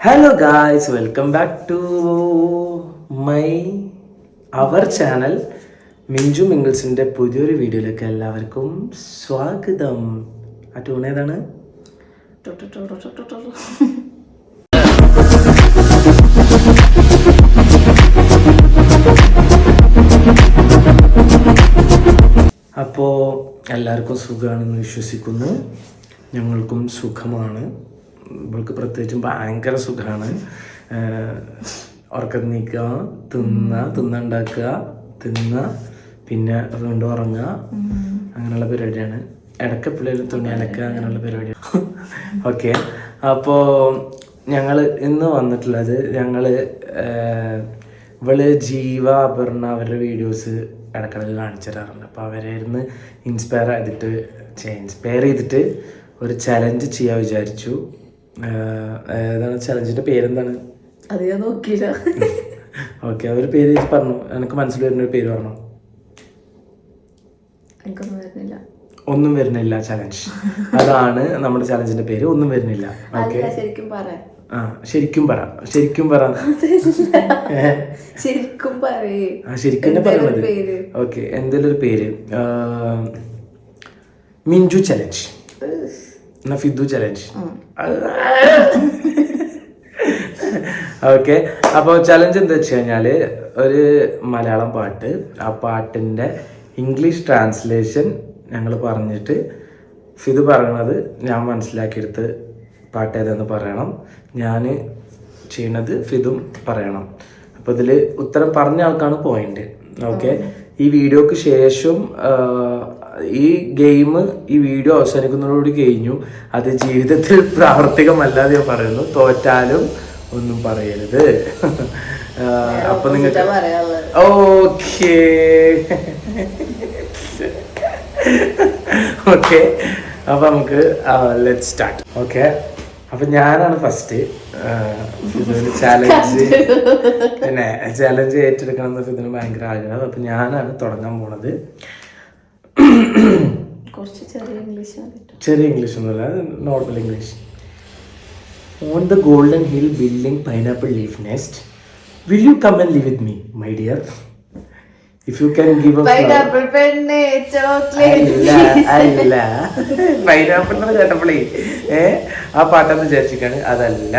Hello guys welcome back to my our channel Minchu മിങ്കിൾസിന്റെ പുതിയൊരു വീഡിയോയിലേക്ക് എല്ലാവർക്കും സ്വാഗതം. ആ ട്യൂൺ ഏതാണ്? അപ്പോൾ എല്ലാവർക്കും സുഖമാണെന്ന് വിശ്വസിക്കുന്നു. ഞങ്ങൾക്കും സുഖമാണ്. ഇവൾക്ക് പ്രത്യേകിച്ചും ഭയങ്കര സുഖമാണ് ഉറക്കം നീക്കുക തിന്ന തിന്നുണ്ടാക്കുക തിന്ന പിന്നെ വീണ്ടും ഉറങ്ങുക. അങ്ങനെയുള്ള പരിപാടിയാണ്. ഇടയ്ക്ക് പിള്ളേർ തുണി അലക്കുക അങ്ങനെയുള്ള പരിപാടിയാണ് ഓക്കെ. അപ്പോൾ ഞങ്ങൾ ഇന്ന് വന്നിട്ടുള്ളത് ഞങ്ങൾ ഇവൾ ജീവ അപർണ അവരുടെ വീഡിയോസ് ഇടക്കിടക്ക് കാണിച്ചു തരാറുണ്ട്. അപ്പോൾ അവരായിരുന്നു ഇൻസ്പയർ ചെയ്തിട്ട് ഇൻസ്പയർ ചെയ്തിട്ട് ഒരു ചലഞ്ച് ചെയ്യാൻ വിചാരിച്ചു. ഏതാണ് ചലഞ്ചിന്റെ പേരെന്താണ്? അത് ഞാൻ നോക്കിയില്ല. ഓക്കെ അവർ പേര് പറഞ്ഞു. എനിക്ക് മനസ്സിൽ വരുന്ന ഒരു പേര് പറഞ്ഞു? എനിക്കൊന്നും വരുന്നില്ല. ഒന്നും വരുന്നില്ല ചലഞ്ച്. അതാണ് നമ്മുടെ ചലഞ്ചിന്റെ പേര്. ഒന്നും വരുന്നില്ല. ഓക്കെ. ശരിക്കും പറ. ആ ശരിക്കും പറ. ശരിക്കും പറ. ശരിക്കും പറയേ ആ ശരിക്കും തന്നെ പറയണത്. ഓക്കെ എന്തെങ്കിലും ഒരു പേര്. ആ, മിഞ്ചു ചലഞ്ച്. എന്നാ ഫിദു ചലഞ്ച് ഓക്കെ അപ്പോൾ ചലഞ്ച് എന്താ വെച്ച് കഴിഞ്ഞാൽ ഒരു മലയാളം പാട്ട് ആ പാട്ടിന്റെ ഇംഗ്ലീഷ് ട്രാൻസ്ലേഷൻ ഞങ്ങൾ പറഞ്ഞിട്ട് ഫിദു പറയണത് ഞാൻ മനസ്സിലാക്കിയെടുത്ത് പാട്ട് ഏതാന്ന് പറയണം. ഞാൻ ചെയ്യണത് ഫിദും പറയണം. അപ്പോൾ ഇതിൽ ഉത്തരം പറഞ്ഞ ആൾക്കാണ് പോയിന്റ് ഓക്കെ ഈ വീഡിയോക്ക് ശേഷം ഈ ഗെയിം ഈ വീഡിയോ അവസാനിക്കുന്നതോടുകൂടി കഴിഞ്ഞു. അത് ജീവിതത്തിൽ പ്രാവർത്തികമല്ലാതെ ഞാൻ പറയുന്നു. തോറ്റാലും ഒന്നും പറയരുത്. അപ്പൊ നിങ്ങൾക്ക് ഓക്കേ. ഓക്കെ. അപ്പൊ നമുക്ക് ലെറ്റ് സ്റ്റാർട്ട് ഓക്കെ. അപ്പൊ ഞാനാണ് ഫസ്റ്റ് ഇതൊരു ചാലഞ്ച് പിന്നെ ചാലഞ്ച് ഏറ്റെടുക്കണം എന്നൊക്കെ ഇതിന് ഭയങ്കര ആഗ്രഹം. അപ്പൊ ഞാനാണ് തുടങ്ങാൻ പോണത്. കുറച്ച് ചെറിയ ഇംഗ്ലീഷ് ചെറിയ ഇംഗ്ലീഷ് ഒന്നുമില്ല normal English on the golden hill building pineapple leaf nest will you come and live with me my dear if you can give pineapple പെണ്ണ് ചോക്ലേറ്റ് അല്ല പൈനാപ്പിൾ എന്ന് കേട്ടപ്പോളേ ഏ ആ പാട്ടെന്ന് വിചാരിച്ചിരിക്കാണ് അതല്ല.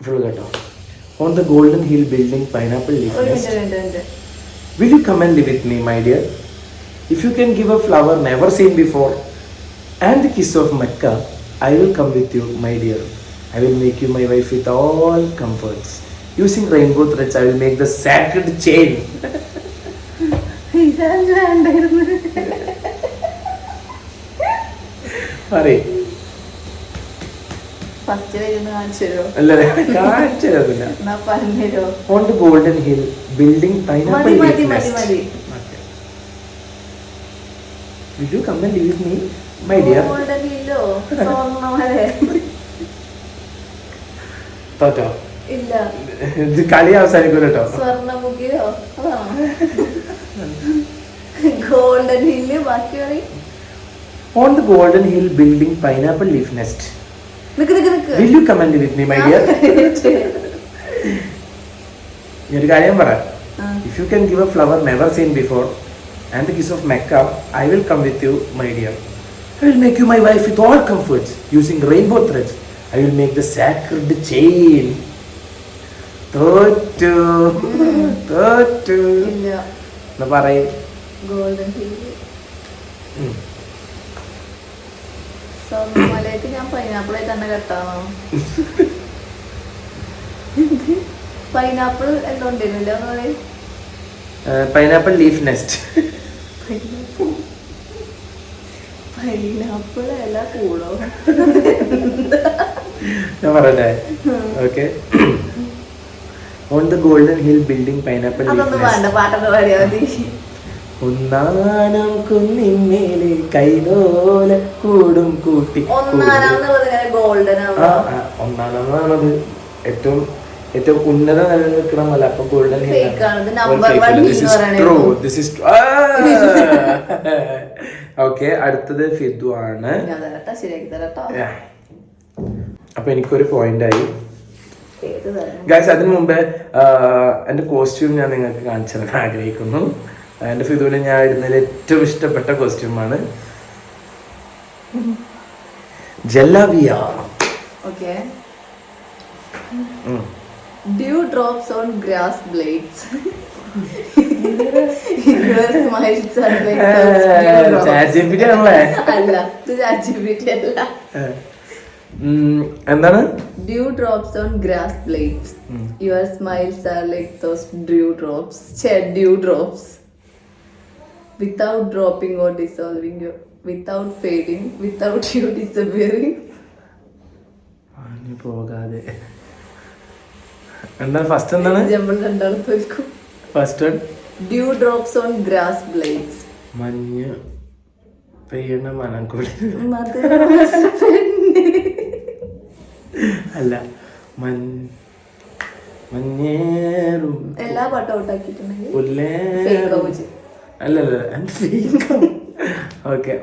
ഫുൾ കേട്ടോ. On the golden hill building pineapple leaf nest will you come and live with me my dear? If you can give a flower never seen before and the kiss of Mecca, I will come with you, my dear. I will make you my wife with all comforts. Using rainbow threads, I will make the sacred chain. പറയ് കാണിച്ചു തരുമോ on the golden hill building pineapple. Will you come and leave with me, my dear? Golden തോറ്റോ ഇല്ല ഇത് കളി അവസാനിക്കൂല കേട്ടോ സ്വർണമുഖിലോ golden hill ബാക്കി പറയും On the golden hill building pineapple leaf nest. Nick Nick Nick Will you come and live with me, my dear? ഞാൻ ഒരു കാര്യം പറ. If you can give a flower never seen before and the kiss of Mecca I will come with you my dear I will make you my wife with all comforts using rainbow threads I will make the sacred chain തോറ്റു തോറ്റു എന്ന് പറയും? Golden സ്വർണമലയ്ക്ക് ഞാൻ പൈനാപ്പിളായി തന്നെ കെട്ടാണോ pineapple എന്തോ ഉണ്ടായിരുന്നില്ല pineapple leaf nest pineapple ഇല കൂടോ ഞാൻ പറയട്ടെ? Okay on the golden hill building pineapple ഒന്നാനം കുന്നിന്മേലെ കൈതോല കൂടും കൂട്ടി ആ, ആവുക ഏറ്റവും ഏറ്റവും ഉന്നത നിലയിൽ നിൽക്കുന്ന മല അപ്പൊ ഗോൾഡൻ number എന്ന് പറയണത്. ഓക്കെ അടുത്തത് ഫിദു ആണ്. അപ്പൊ എനിക്കൊരു പോയിന്റ് ആയി. ഗൈസ് അതിനു മുമ്പേ എന്റെ എന്റെ കോസ്റ്റ്യൂം ഞാൻ നിങ്ങൾക്ക് കാണിച്ചു തരാൻ ആഗ്രഹിക്കുന്നു. എന്റെ ഫിദുവിന് ഞാൻ ഇടുന്നതിൽ ഏറ്റവും ഇഷ്ടപ്പെട്ട കോസ്റ്റ്യൂമാണ് ജല്ലാവിയ. Okay dew drops on grass blades എന്താണ്? Dew drops on grass blades your smiles are like those dew drops dew drops without dropping or dissolving you without fading without you disappearing പോകാതെ. എന്താണ് ഫസ്റ്റ് എന്താണ്? നമ്മൾ രണ്ടാളും തോൽക്കും first one dew drops on grass blades മഞ്ഞ് പെയ്യണ മനക്കുള്ളി അല്ല മൻ മഞ്ഞേറും എല്ലാ പാട്ടും ഔട്ടാക്കിയിട്ടുണ്ടെങ്കിൽ. അല്ലല്ല ഓക്കെ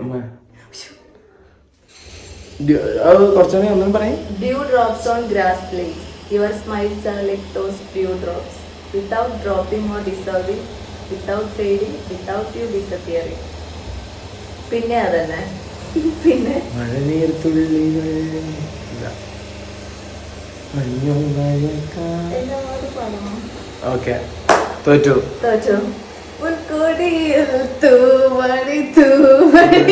കുറച്ചുകൂടി ഒന്നും പറയും. Dew drops on grass blades. Your smiles are like those dew drops. Without dropping or dissolving, without fading, without you disappearing. പിന്നെ അതന്നെ പിന്നെ മഴനീർ തുള്ളികൾ ഇല്ല. മഞ്ഞും മഴക്കാ- ഓക്കെ തോറ്റു തോറ്റോ തൂമണി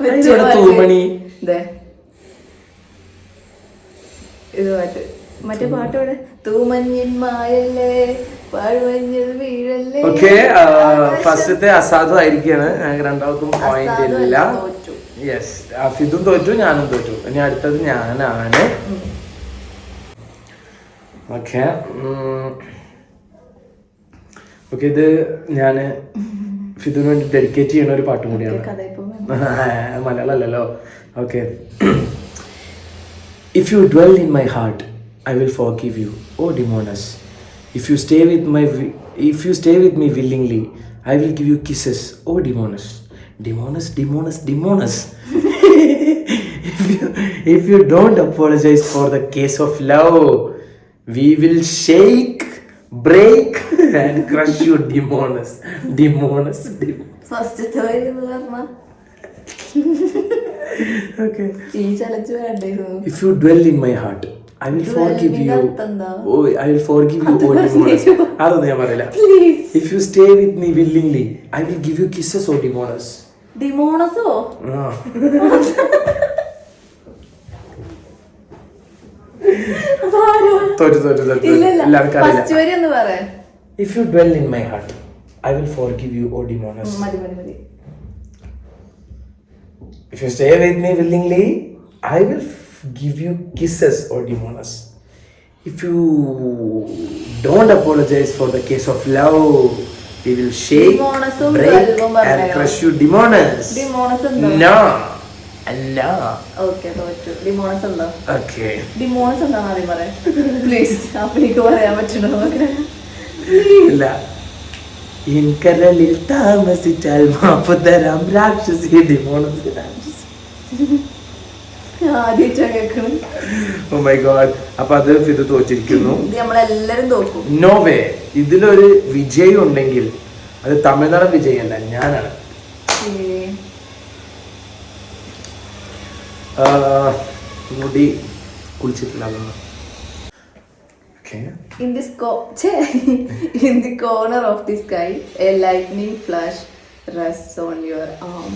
ഇവിടെ തൂമണി ദേ. ഇത് പാട്ട് മറ്റേ തൂമഞ്ഞിൻ മായല്ലേ പാഴ്മഞ്ഞിൽ വീഴല്ലേ. ഓക്കെ ഫസ്റ്റത്തെ അസാധു ആയിരിക്കാണ്. ഞങ്ങൾക്ക് രണ്ടാൾക്കും പോയിന്റ് ഇല്ല. യെസ് ഫിദും തോറ്റു ഞാനും തോറ്റു. ഇനി അടുത്തത് ഞാനാണ്. ഓക്കെ ഓക്കെ ഇത് ഞാൻ ഫിദുവിന് വേണ്ടി ഡെഡിക്കേറ്റ് ചെയ്യുന്ന ഒരു പാട്ടും കൂടിയാണ്. മലയാളം അല്ലല്ലോ മലയാളമല്ലല്ലോ. Okay you dwell in my heart, I will forgive you, O you If you stay with my if you stay with me willingly, I will give you kisses, O kisses O demoness demoness demoness demoness if you don't apologize for the case of love we will shake break and crush you demoness demoness demoness ഫസ്റ്റത്തെ വരി എന്ന് പറഞ്ഞ okay If you dwell in my heart, I will forgive you. Oh, I will forgive you, O Demonus. അതൊന്നും ഞാൻ പറയില്ല you stay with me willingly, I will give you kisses, O Demonus. ഡിമോണസോ Ah. തോറ്റു തോറ്റു തോറ്റു വരി ഒന്ന് പറയാ If you dwell in my heart, I will forgive you, O Demonus. മതി മതി മതി If you stay with me willingly, I will give you kisses, O Demonas. If you don't apologize for the case of love, we will shake, Demonus ഉം break, ഉം and പറഞ്ഞോ? crush you, Demonus. ഡിമോണസ് എന്താ No, no. Okay തോറ്റു ഡിമോണസ് എന്താ Okay. ഡിമോണസ് എന്താണെന്ന് ആദ്യം പറയാം please അപ്പൊ എനിക്ക് പറയാൻ പറ്റണോ ഇല്ല ഇൻകരളിൽ താമസിച്ചാൽ മാപ്പ് തരാം രാക്ഷസി ഡിമോണസ് ആദ്യമായിട്ടാ കേൾക്കണം ഓ മൈ ഗോഡ് അപ്പൊ അത് ഇത് തോറ്റിരിക്കുന്നു. നമ്മളെല്ലാരും തോക്കും. നോവേ ഇതിലൊരു വിജയം ഉണ്ടെങ്കിൽ അത് തമിഴ്നാട് വിജയല്ല ഞാനാണ്. ആ, മുടി കുളിച്ചിട്ടില്ല അതൊന്നും. Okay In this co- in the corner of the sky, a lightning flash rests on your arm.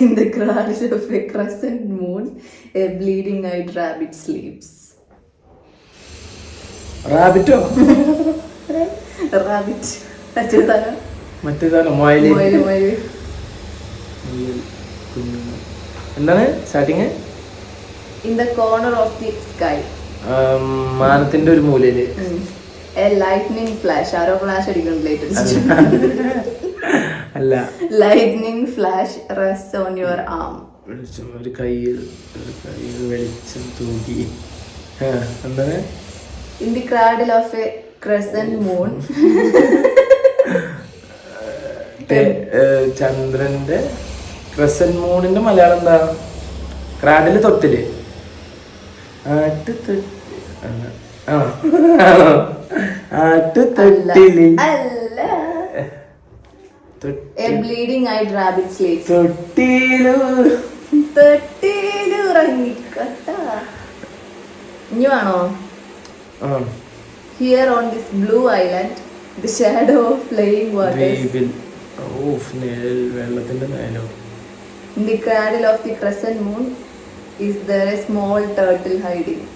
In the crash of a crescent moon, a bleeding-eyed rabbit sleeps. റാബിറ്റോ Rabbit. മറ്റേതാണ് മറ്റേതാണ് മൊയലി മൊയിൽ മൊയിൽ. എന്താണ് starting In the corner of the sky. മാനത്തിന്റെ ഒരു മൂലയിൽ. A lightning flash. ആരോ ഫ്ലാഷ് അടിക്കണില്ല അല്ല. Lightning flash rests on your arm വെളിച്ചം ഒരു കയ്യിൽ ഒരു കയ്യിൽ വെളിച്ചം തൂക്കി ആ, എന്താണ്? The cradle of a a moon ചന്ദ്രന്റെ ക്രസൻ മൂണിന്റെ മലയാളം എന്താ? ക്രാഡിൽ തൊട്ടിൽ. ആട്ട് തൊട്ടി ആ. ആട്ട് തൊട്ടിൽ. അല്ല. ബ്ലീഡിംഗ് ഐ റാബിറ്റ് സ്ലീപ്സ് തൊട്ടിലു തൊട്ടിലുറങ്ങിക്കട്ട ഇനി വേണോ here on this blue island the shadow of flowing waters of നിഴൽ വെള്ളത്തിന്റെ മേലോ. In the cradle of the crescent moon is there a small turtle hiding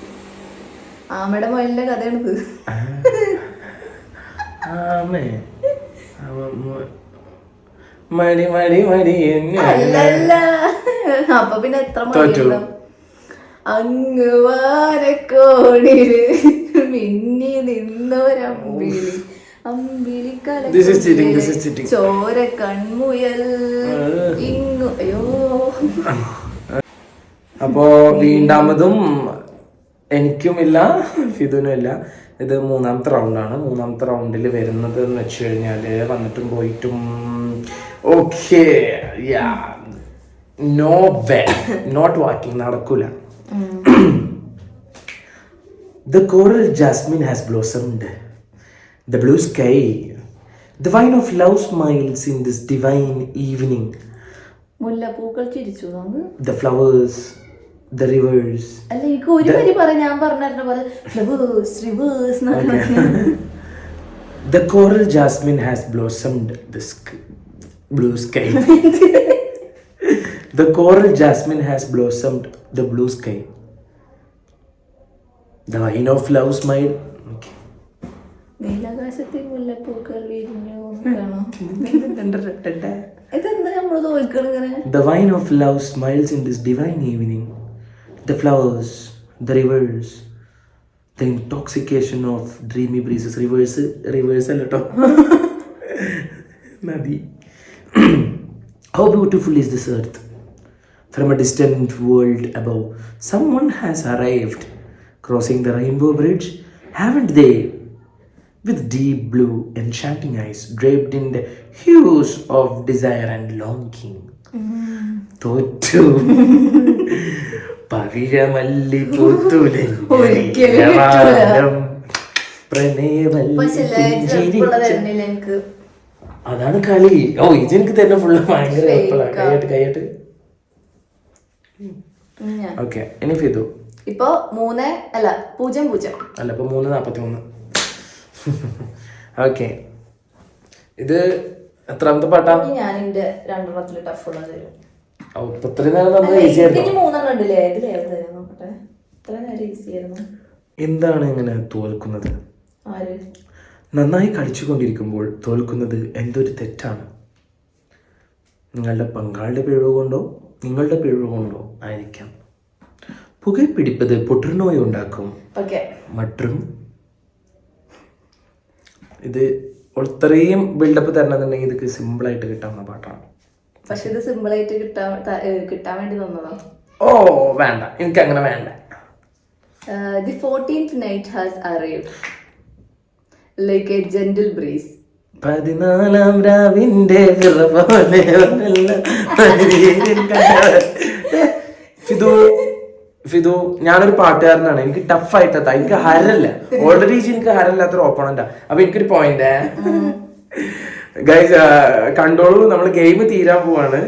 ആമയുടെ മുയലിന്റെ കഥയാണിത്. ആമേ. മടി മടി മടി അല്ലല്ല. അപ്പൊ പിന്നെ എത്ര തോറ്റു. മണിയുണ്ടാവും അങ്ങ് വാരക്കോണിൽ മിന്നി നിന്നൊരമ്പിളി അമ്പിളി. This is cheating, this is cheating. ചോര കൺമുയൽ. ഇങ്ങു അയ്യോ. അപ്പോ വീണ്ടാമതും എനിക്കുമില്ല ഫിദുനും ഇല്ല ഇത് മൂന്നാമത്തെ റൗണ്ടാണ് മൂന്നാമത്തെ റൗണ്ടിൽ വരുന്നത് എന്ന് വെച്ച് കഴിഞ്ഞാൽ വന്നിട്ടും പോയിട്ടും okay no way not walking നടക്കൂല The coral jasmine has blossomed. The blue sky, the wine of love smiles in this divine evening. മുല്ലപ്പൂക്കൾ ചിരിച്ചു The flowers, the rivers, അല്ല എനിക്ക് ഒരു വരി പറ ഞാൻ പറഞ്ഞിരുന്ന പോലെ flowers rivers The coral jasmine has blossomed the sk- blue sky. the coral jasmine has blossomed the blue sky. The wine of smile. നീലാകാശത്തിൽ മുല്ലപ്പൂക്കൾ വിരിഞ്ഞു ഇതെന്താ നമ്മൾ തോൽക്കണിങ്ങനെ the wine of love smiles in this divine evening. The flowers, the rivers, the intoxication of dreamy breezes. Reverse, reverse, a lot of. How beautiful is this earth? From a distant world above, someone has arrived, crossing the rainbow bridge, haven't they? With deep blue, enchanting eyes, draped in the hues of desire and longing. തോറ്റു പവിഴമല്ലി പൂത്തൂലെ. പ്രണയമല്ലി പക്ഷെ പുഞ്ചിരിച്ച- തരുന്നില്ല എനിക്ക് അതാണ് കളി. ഓ ഇതെനിക്ക് തന്നെ full ഭയങ്കര എളുപ്പമാണ്. ഓക്കെ ഇനി ഫിതു ഇപ്പൊ മൂന്ന് അല്ല പൂജ്യം പൂജ്യം. അല്ല ഇപ്പൊ മൂന്ന് നാപ്പത്തി മൂന്ന് ഓക്കെ. ഇത് എത്രാമത്തെ പാട്ടാ? ഞാൻ എന്റെ രണ്ടെണ്ണത്തിൽ ടഫ് ഉള്ളത് തരും. ഓ, ഇപ്പൊ ഇത്രയും നേരം നമ്മൾ അല്ല, ഈസി എനിക്ക് ഇനി ആയിരുന്നു മൂന്നെണ്ണം ഉണ്ടല്ലേ നോക്കട്ടെ. ഇത്ര നേരം ഈസി ആയിരുന്നു. എന്താണ് ഇങ്ങനെ തോൽക്കുന്നത്? ആര്? നന്നായി കളിച്ചുകൊണ്ടിരിക്കുമ്പോൾ തോൽക്കുന്നത് എന്തൊരു തെറ്റാണ്? നിങ്ങളുടെ പങ്കാളിയുടെ പിഴവ് കൊണ്ടോ നിങ്ങളുടെ പിഴവ് കൊണ്ടോ ആയിരിക്കാം. പുകപ്പിടിപ്പത് പുற்றுനോയി ഉണ്ടാക്കും. മറ്റും ഇത് ഇത്രയും ബിൽഡപ്പ് തരണമെന്നുണ്ടെങ്കിൽ ഇതൊക്കെ സിമ്പിളായിട്ട് കിട്ടാവുന്ന പാട്ടാണ്. പക്ഷെ ഇത് സിമ്പിൾ ആയിട്ട് കിട്ടാൻ കിട്ടാൻ വേണ്ടി തന്നതാ ഓ വേണ്ട. എനിക്ക് അങ്ങനെ വേണ്ട the fourteenth night has arrived. Like a gentle breeze പതിനാലാം രാവിന്റെ. ഫിദു ഫിദു ഞാനൊരു പാട്ടുകാരനാണ്. എനിക്ക് ടഫ് ആയിട്ടാ എനിക്ക് ഹരല്ല. ഓൾറെഡി എനിക്ക് ഹരല്ലാത്തൊരു ഓപ്പണന്റാ അപ്പൊ എനിക്കൊരു പോയിന്റ് ഗൈസ് കണ്ടോളൂ. നമ്മൾ ഗെയിം തീരാൻ പോവാണ്.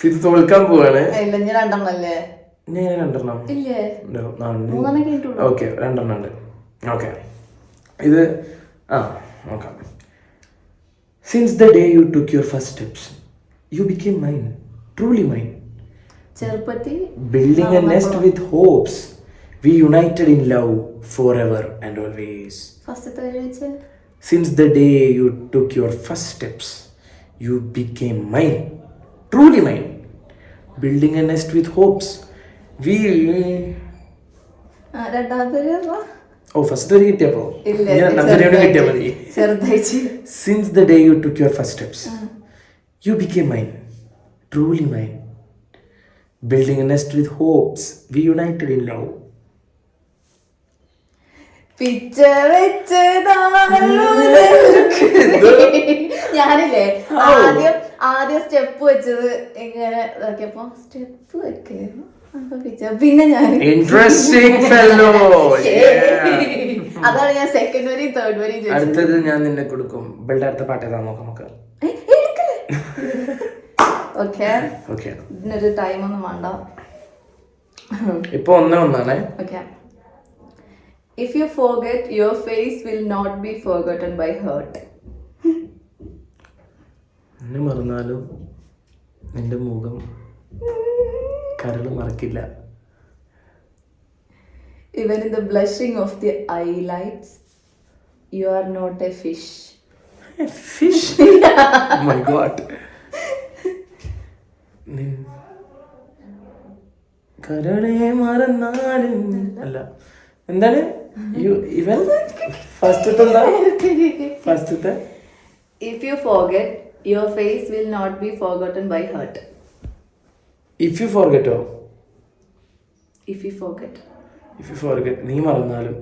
ഫിദു തോൽക്കാൻ പോവാണ്. ഞാൻ രണ്ടെണ്ണം ഓക്കെ രണ്ടെണ്ണം? ഉണ്ട്. ഓക്കെ ഇത് ആ നോക്കാം. Since the day you took your first steps you became mine truly mine ചെറുപ്പത്തിൽ building a nest with hopes we united in love forever and always since the day you took your first steps you became mine truly mine building a nest with hopes we രണ്ടാമത്തെ? ഓ first കിട്ടിയപ്പോ കിട്ടിയാ മതി. Since the day you took your first steps you became mine truly mine building nest with hopes we united in love ഞാനില്ലേ ആദ്യം ആദ്യം step വെച്ചത് എങ്ങനെ step വെക്കുന്നു പിന്നെ ഞാൻ ഇൻട്രസ്റ്റിംഗ് ഫെല്ലോ അതാണ് ഞാൻ സെക്കൻഡ് വരെയും തേർഡ് വരെയും അടുത്തത് ഞാൻ നിന്നെ കൊടുക്കും. ഇവളുടെ അടുത്ത പാട്ട് ഏതാ നോക്കാം നമുക്ക്. ഓക്കെ ഓക്കെ ഇതിനൊരു ടൈം ഒന്നും വേണ്ട. ഇപ്പൊ ഒന്നേ ഒന്നാണേ. Okay if you forget your face will not be forgotten by heart എന്നെ മറന്നാലും നിന്റെ മുഖം കരൾ മറക്കില്ല. Even in the blushing of the eyelights you are not a fish fish my god കരളേ മറന്നാലും അല്ല എന്താണ്? യു ഇവൻ ഫസ്റ്റ് ഫസ്റ്റത്തെ first if you forget your face will not be forgotten by heart if you ഫോർഗെറ്റോ If you forget. If you forget നീ മറന്നാലും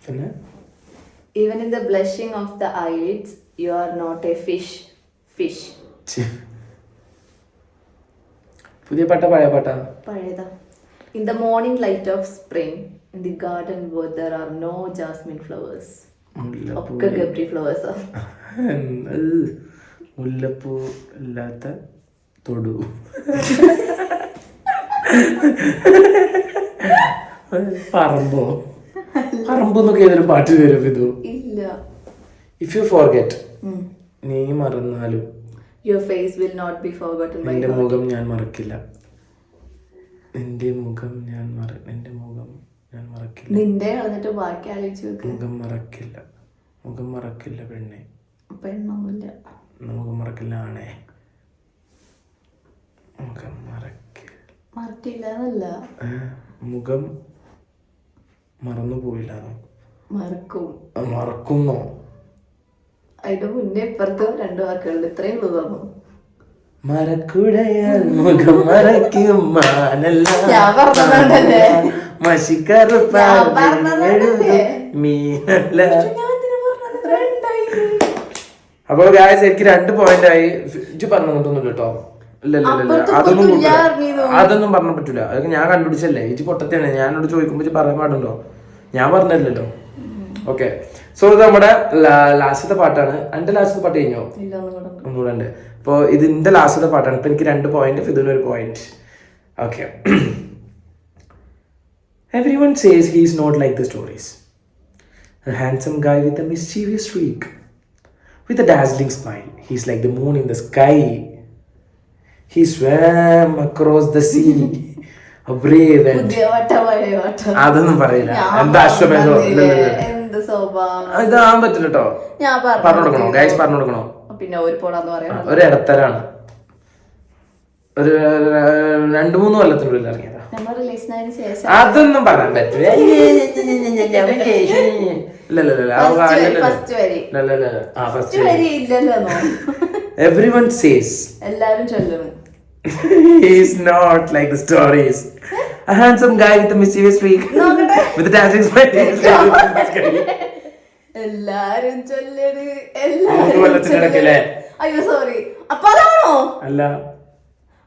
പിന്നെ Even in the blushing of the eyelids, you are not a fish. Fish. ഛെ. പുതിയ പാട്ട പഴയ പാട്ടാ പഴയതാ In the morning light of spring, in the garden where there are no jasmine flowers. മുല്ലപ്പൂ ഒക്കെ ഗബ്രി ഫ്ലവേഴ്സാ. മുല്ലപ്പൂ ഇല്ലാത്ത തൊടു. പറമ്പോ? പറമ്പോ എന്നൊക്കെ ഏതൊരു പാട്ട് വരും ഇതു ഇല്ല. If you forget. നീ മറന്നാലും Your face will not be forgotten by നിന്റെ മുഖം ഞാൻ മറക്കില്ല. നിന്റെ മുഖം ഞാൻ മറ നിന്റെ മുഖം ഞാൻ മറക്കില്ല. നിന്റെ കളഞ്ഞിട്ട് ബാക്കി ആലോചിച്ച് നോക്ക്. മുഖം മറക്കില്ല. മുഖം മറക്കില്ല പെണ്ണെ. പെണ്ണൊന്നുമില്ല. മുഖം മറക്കില്ല ആണേ മുഖം മറക്കില്ല മറക്കില്ല എന്നല്ല മുഖം മറന്നു പോയില്ല. മറക്കും. മറക്കുന്നോ? അതിന്റെ മുന്നേ ഇപ്പുറത്ത് രണ്ട് വാക്കുകളുണ്ട്. ഇത്രയും ഉള്ളൂ തന്നു മറക്കുടയാൽ മുഖം മറക്കും മാനല്ല. ഞാൻ പറഞ്ഞതുകൊണ്ടല്ലേ? മഷിക്കറുപ്പ ഞാൻ പറഞ്ഞതുകൊണ്ടല്ലേ? മീനല്ല. ഞാൻ എന്തിനാ പറഞ്ഞത്? രണ്ടായി. അപ്പൊ ഗായസ് എനിക്ക് രണ്ട് പോയിന്റ് ആയി. ഇജ്ജ് പറഞ്ഞൊന്നും കേട്ടോ. അതൊന്നും. അതൊന്നും പറഞ്ഞ പറ്റൂല. അതൊക്കെ ഞാൻ കണ്ടുപിടിച്ചല്ലേ ഇച്ചി പൊട്ടത്തെയാണ്. ഞാനോട് ചോദിക്കുമ്പോ ഇച്ചി പറയാൻ പാടുണ്ടോ? ഞാൻ പറഞ്ഞില്ലല്ലോ. ഓക്കെ. സോ ഇത് നമ്മുടെ ലാസ്റ്റത്തെ പാട്ടാണ്. എന്റെ ലാസ്റ്റത്തെ പാട്ട് കഴിഞ്ഞോ. ഒന്നുകൂടെ ഉണ്ട്. അപ്പോൾ ഇതിന്റെ ലാസ്റ്റത്തെ പാട്ടാണ്. ഇപ്പൊ എനിക്ക് രണ്ട് പോയിന്റ് ഇതിന് ഒരു point okay. Everyone says he is not like the stories handsome handsome with with a mischievous with With dazzling dazzling smile, he's like the moon in the sky. He swam across the sea. A brave and. പുതിയ വട്ട പഴയ വട്ട അതൊന്നും പറയില്ല എന്താ അശ്വമേധോ ഇതാകാൻ പറ്റില്ല കേട്ടോ പറഞ്ഞു കൊടുക്കണോ ഗൈസ് പറഞ്ഞു കൊടുക്കണോ പിന്നെ ഒരു പോടാന്ന് പറയാം ഒരു ഇടത്തരാണ് ഒരു രണ്ടു മൂന്ന് കൊല്ലത്തിനുള്ളിൽ ഇറങ്ങിയതാ അതൊന്നും പറയാൻ പറ്റില്ല. എവ്രി വൺ സേസ് എല്ലാരും ചൊല്ലണം He's not like the stories. A handsome guy with a mischievous streak. No, with a dancing smile. എല്ലാരും മൂന്ന് എല്ലാരും. അയ്യോ സോറി അപ്പൊ അതാണോ അല്ല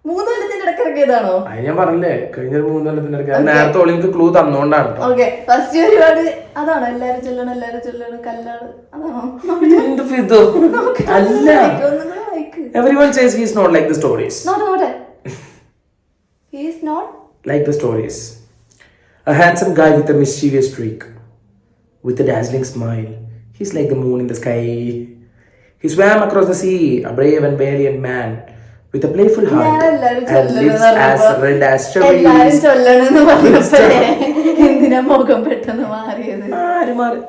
മൂന്ന് കൊല്ലത്തിന്റെ ഇടയ്ക്ക് ഇറക്കിയതാണോ അത് ഞാൻ പറഞ്ഞില്ലേ കഴിഞ്ഞ ഒരു മൂന്ന് കൊല്ലത്തിന്റെ ഇടയ്ക്ക്. അത് നേരത്തെ ഓളി എനിക്ക് ക്ലൂ തന്നോണ്ടാണ് ട്ടോ. ഓക്കെ ഫസ്റ്റ് ഒരുപാട് അതാണോ? എല്ലാരും ചൊല്ലണം എല്ലാരും ചൊല്ലണം കല്ലാണ്. അതാണോ? എന്ത് ഫിദു? അല്ല. വായിക്ക്, ഒന്നും കൂടെ വായിക്ക് everyone says he's not like the stories നോട്ടെ നോട്ടെ he's not like the stories. A handsome guy with a mischievous streak, with a dazzling smile. He's like the moon in the sky. He swam across the sea, a brave and valiant man, with a. ചൊല്ലണെന്ന് പറഞ്ഞപ്പോഴേ എന്തിനാ മുഖം പെട്ടെന്ന് മാറിയത്? ആര് മാറി?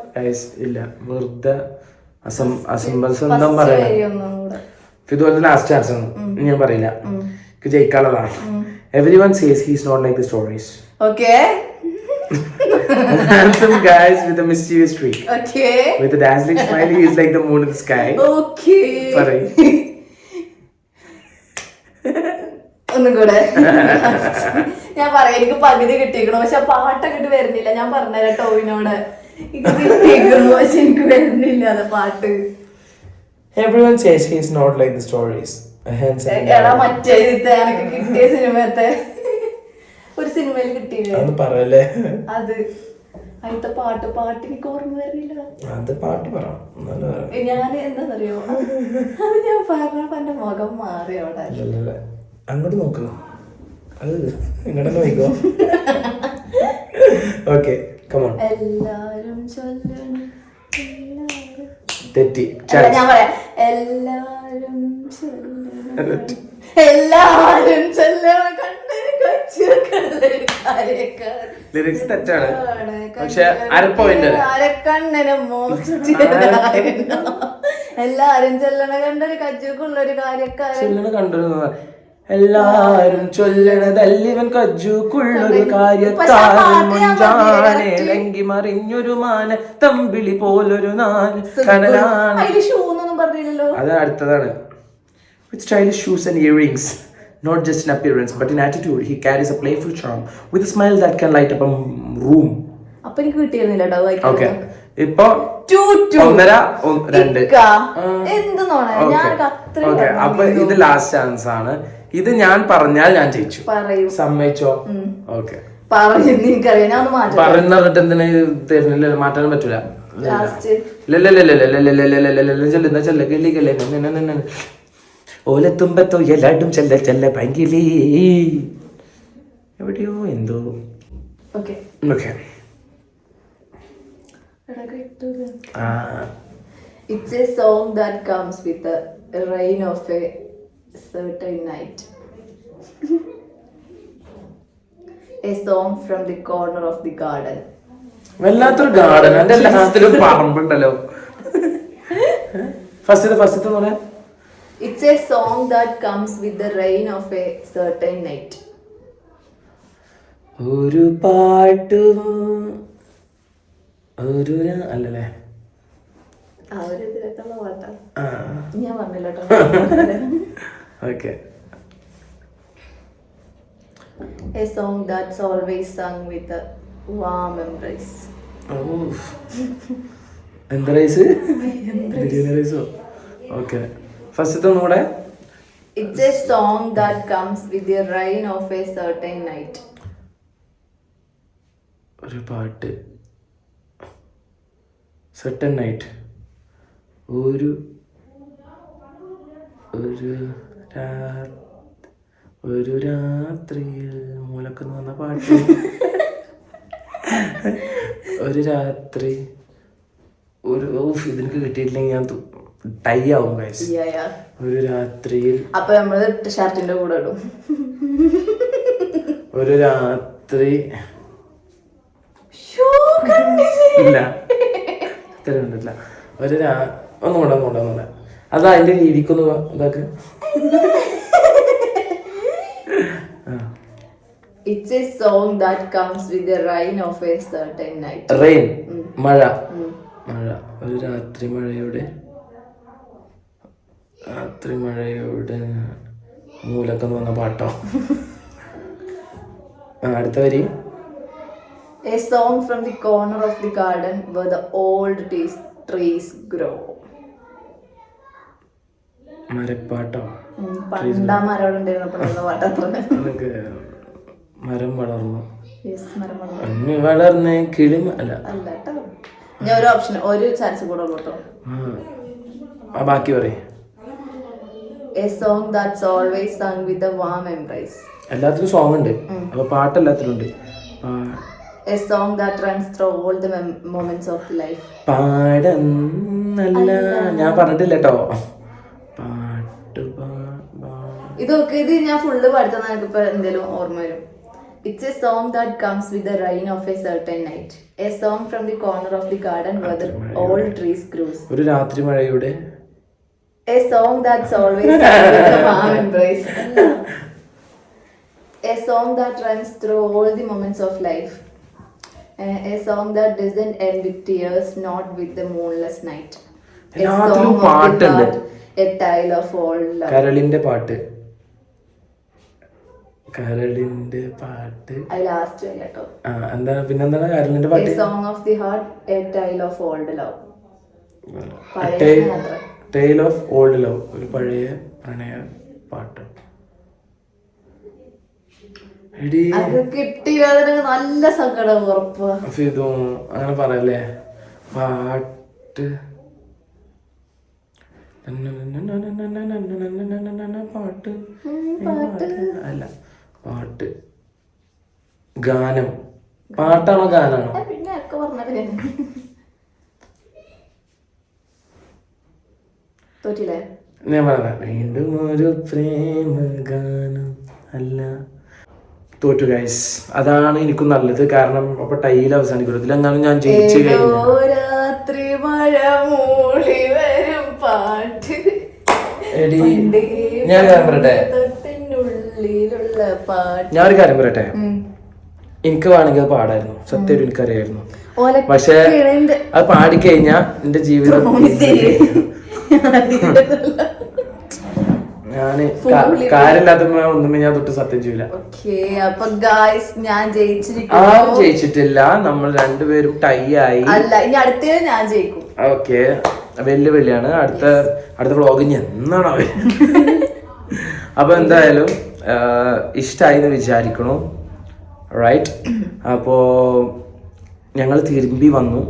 ഇല്ല. വെറുതെ അസം അസംബന്ധം പറയണം. ഇതുപോലെ ലാസ്റ്റ് ചാൻസ് ആണ്. ഞാൻ പറയില്ല. ജയിക്കാനുള്ളതാണ്. Everyone says he's not like the stories okay handsome guys with a mischievous streak. Okay With a dazzling smile, he is like the moon in the sky. Okay പറയ്. ഒന്നും കൂടെ ഞാൻ പറയാം എനിക്ക് പകുതി കിട്ടിയിരിക്കണു പക്ഷെ പാട്ട് അങ്ങോട്ട് വരുന്നില്ല. ഞാൻ പറഞ്ഞുതരാം ടോവിനോട് കിട്ടിയിരിക്കണു പക്ഷെ എനിക്ക് വരുന്നില്ല അത് പാട്ട്. Everyone says he's not like the stories എടാ മറ്റേ ഇത് എനക്ക് കിട്ടിയ സിനിമത്തെ ഒരു സിനിമയിൽ കിട്ടിയില്ലേ? അത്. അതിലത്തെ പാട്ട് പാട്ട് എനിക്ക് ഓർമ്മ വരുന്നില്ല. അത് പാട്ട് പറ. ഞാൻ എന്താണെന്നറിയോ അത് ഞാൻ പറഞ്ഞപ്പോ എന്റെ മുഖം മാറി അവിടെ. അങ്ങോട്ട് നോക്കൂ. അത് ഇങ്ങോട്ട് നോക്കോ ഓക്കെ കമോൺ എല്ലാരും ചൊല്ലണം. തെറ്റി. ഞാൻ പറയാം. എല്ലാരും ചൊല്ലണം. ചൊല്ലണം കാര്യക്കാരൻ. ലിറിക്സ് തെറ്റാണ്. പക്ഷെ അരക്കണ്ണനെ. എല്ലാരും ചൊല്ലണ കണ്ടൊരു കജ്ജുക്കുള്ളൊരു കാര്യക്കാരൻ എല്ലാരും ചൊല്ലണതല്ലിവൻ കജ്ജുക്കുള്ളൊരു കാര്യത്താരൻ മുഞ്ചാണേലെങ്കി മറിഞ്ഞൊരു മാന തമ്പിളി പോലൊരു നാൻ കനലാണ്. അത് അടുത്തതാണ്. With stylish shoes and earrings, not just in appearance but in attitude, he carries a playful charm with a smile that can light up a room. അപ്പൊ എനിക്ക് കിട്ടിയിരുന്നില്ല കേട്ടോ. ഓക്കെ ഇപ്പൊ. ഒന്നര ഒന്ന് രണ്ട് ഓക്കെ അപ്പൊ ഇത് ലാസ്റ്റ് ചാൻസ് ആണ് ഇത് ഞാൻ പറഞ്ഞാൽ ഞാൻ ജയിച്ചു സമ്മതിച്ചോ ഓക്കെ പറഞ്ഞിട്ട് എന്തിനാ തരുന്നില്ല മാറ്റാൻ പറ്റൂല ചെല്ലുന്ന ചെല്ല ചെല്ല ചെല്ല പങ്കിലി. എവിടെയോ എന്തോ. Okay. Okay. It's a song that comes with the rain of a certain night. a song from the corner of the garden. വല്ലാത്തൊരു ഗാർഡൻ എല്ലാത്തിലും പറമ്പുണ്ടല്ലോ. ഫസ്റ്റ് ഫസ്റ്റ് പറയാ. It's a song that comes with the rain of a certain night. ഒരു പാട്ടും ഒരു അല്ലല്ലേ ഞാൻ പറഞ്ഞില്ല കേട്ടോ okay a song that's always sung with a warm embrace. എന്താ റൈസ് ബിരിയാണി റൈസോ ഓക്കെ ഫസ്റ്റത്തെ ഒന്നും it's It's a song that comes with the rain of a certain night. ഒരു പാട്ട്. സർട്ടൻ നൈറ്റ് ഒരു ഒരു ഒരു രാത്രിയിൽ മൂലക്കെന്ന് വന്ന പാട്ട്. ഒരു രാത്രി ഒരു ഓഫ് ഇതിനൊക്കെ കിട്ടിയിട്ടില്ലെങ്കിൽ ഞാൻ ടൈ ആവും ഗൈസ്. ഒരു രാത്രിയിൽ അപ്പൊ നമ്മൾ ഷർട്ടിന്റെ കൂടെ ഇടും. ഒരു രാത്രി? ഇല്ല. തരുന്നില്ല ഒരു രാ ഒന്നും കൂടെ ഒന്നും കൂടെ ഒന്നും കൂടെ. അത് അതിന്റെ രീതിക്കൊന്ന് ഇതാക്ക്. It's a song that comes with the rain of a certain night. Rain മഴ. മഴ. ഒരു രാത്രി മഴയുടെ രാത്രി മഴയുടെ മൂലക്കെന്ന് വന്ന പാട്ടോ? അടുത്ത വരി. A song from the corner of the garden where the old trees, grow. മരപ്പാട്ടോ? പണ്ടാ പാട്ടത്ര മരം മരം വളർന്നു. വളർന്ന് കിളിമ അല്ല. ഞാൻ ഒരു ഓപ്ഷൻ ഒരു ചാൻസ് കൂടെ ഉള്ളൂ കേട്ടോ. ആ. ആ ബാക്കി പറയും. A song that's always sung with a warm embrace എല്ലാത്തിലും സോങ് ഉണ്ട്. അപ്പൊ പാട്ട് എല്ലാത്തിലും ഉണ്ട് a song that runs through all the moments of the life പാടുന്നല്ല. ഞാൻ പറഞ്ഞിട്ടില്ല കേട്ടോ പാട്ട് ഇതൊക്കെ ഇത് ഞാൻ ഫുള്ള് പാടുന്ന എനിക്കിപ്പോ എന്തെങ്കിലും ഓർമ്മ വരും. It's a song that comes with the rain of a certain night a song from the corner of the garden the all trees grows ഒരു രാത്രി മഴയുടെ. A song that's always warm embrace a song that runs through all the moments of life a song that doesn't end with tears not with the moonless night എല്ലാത്തിലും പാട്ടുണ്ട്. A tale of all love കരളിന്റെ പാട്ട്. കരളിന്റെ പാട്ട്. അത് last വരെ കേട്ടോ ആ എന്താണ് പിന്നെന്താണ്? കരളിന്റെ A പാട്ട്. song of the heart, a tale of old love. പഴയ ടേ- സ്നേഹം. ടെയിൽ ഓഫ് ഓൾഡ് ലവ് ഒരു പഴയ പ്രണയ പാട്ട്. നല്ല സങ്കടം അങ്ങനെ പറയല്ലേ പാട്ട് പാട്ട് അല്ല പാട്ട്. ഗാനം പാട്ടാണോ ഗാനാണോ പിന്നെ ഒക്കെ പറഞ്ഞത് തോറ്റില്ലേ? ഞാൻ പറയാം വീണ്ടും ഒരു പ്രേമ അല്ല. തോറ്റു ഗൈസ് അതാണ് എനിക്ക് നല്ലത്. കാരണം അപ്പൊ ടൈൽ അവസാനിക്കുള്ളൂ. ഇതിലെങ്ങാനും ഞാൻ ജയിച്ചു കഴിഞ്ഞു ഞാൻ കാര്യം പറയട്ടെ? ഞാൻ ഒരു കാര്യം പറയട്ടെ? എനിക്ക് വേണമെങ്കിൽ അത് പാടായിരുന്നു. സത്യം എനിക്കറിയായിരുന്നു. പക്ഷേ അത് പാടിക്കഴിഞ്ഞാ എന്റെ ജീവിതം ഞാൻ ഒന്നുമേ ഞാൻ തൊട്ട് സത്യം ചെയ്യില്ല ഞാൻ ആരും ജയിച്ചിട്ടില്ല. നമ്മൾ രണ്ടുപേരും ടൈ ആയി. ഞാൻ ജയിക്കും. ഓക്കെ. വെല്ലുവിളിയാണ്. അടുത്ത അടുത്ത വ്ളോഗ് ഇനി എന്നാണോ? അപ്പൊ എന്തായാലും ഇഷ്ടായി എന്ന് വിചാരിക്കണു. റൈറ്റ് അപ്പോ ഞങ്ങൾ തിരുമ്പി വന്നു.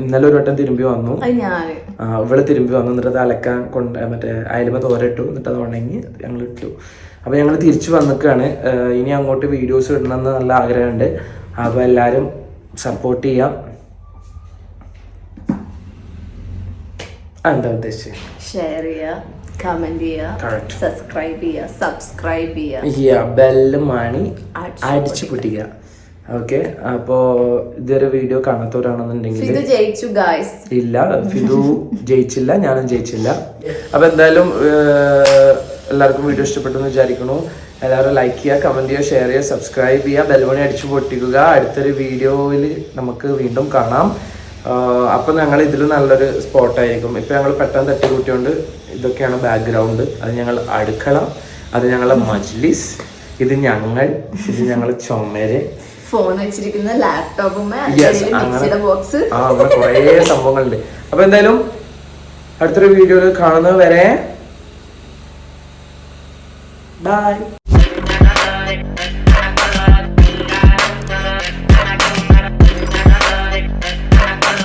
ഇന്നലെ ഒരു വട്ടം തിരുമ്പി വന്നു. ഇവിടെ തിരുമ്പി വന്നു. എന്നിട്ട് അത് അലക്കാൻ കൊണ്ട് മറ്റേ അയലുമ തോരട്ടു എന്നിട്ട് അത് ഉണങ്ങി ഞങ്ങൾ ഇട്ടു. അപ്പോൾ ഞങ്ങൾ തിരിച്ചു വന്നിക്കാണ്. ഇനി അങ്ങോട്ട് വീഡിയോസ് ഇടണമെന്ന് നല്ല ആഗ്രഹമുണ്ട്. അപ്പോൾ എല്ലാവരും സപ്പോർട്ട് ചെയ്യാം. എന്താ ഉദ്ദേശിച്ചത് ഷെയർ ചെയ്യുക കമന്റ് ചെയ്യുക സബ്സ്ക്രൈബ് ചെയ്യുക സബ്സ്ക്രൈബ് ചെയ്യുക ബെല്ല് മണി അടിച്ചു പൊട്ടിക്കുക ഓക്കെ അപ്പോ ഇതൊരു വീഡിയോ കാണാത്തവരാണെന്നുണ്ടെങ്കിൽ ഇല്ല ഫിദു ജയിച്ചില്ല ഞാനും ജയിച്ചില്ല. അപ്പൊ എന്തായാലും എല്ലാവർക്കും വീഡിയോ ഇഷ്ടപ്പെട്ടു എന്ന് വിചാരിക്കണു എല്ലാവരും ലൈക്ക് ചെയ്യുക കമന്റ് ചെയ്യുക ഷെയർ ചെയ്യുക സബ്സ്ക്രൈബ് ചെയ്യുക ബെൽബണി അടിച്ചു പൊട്ടിക്കുക. അടുത്തൊരു വീഡിയോയിൽ നമുക്ക് വീണ്ടും കാണാം. അപ്പൊ ഞങ്ങൾ ഇതിൽ നല്ലൊരു സ്പോട്ടായിരിക്കും ഇപ്പൊ ഞങ്ങൾ പെട്ടെന്ന് തട്ടിക്കൂട്ടിയോണ്ട് ഇതൊക്കെയാണ് ബാക്ക്ഗ്രൗണ്ട് അത് ഞങ്ങൾ അടുക്കള അത് ഞങ്ങളുടെ മജ്ലിസ് ഇത് ഞങ്ങൾ ഇത് ഞങ്ങൾ ചുമര്. ഫോൺ വെച്ചിരിക്കുന്ന ലാപ്ടോപ്പും മിക്സിയുടെ ബോക്സ് ആ അങ്ങനെ കുറേ സംഭവങ്ങളുണ്ട്. അപ്പൊ എന്തായാലും അടുത്തൊരു വീഡിയോയിൽ കാണുന്നത് വരെ. ബൈ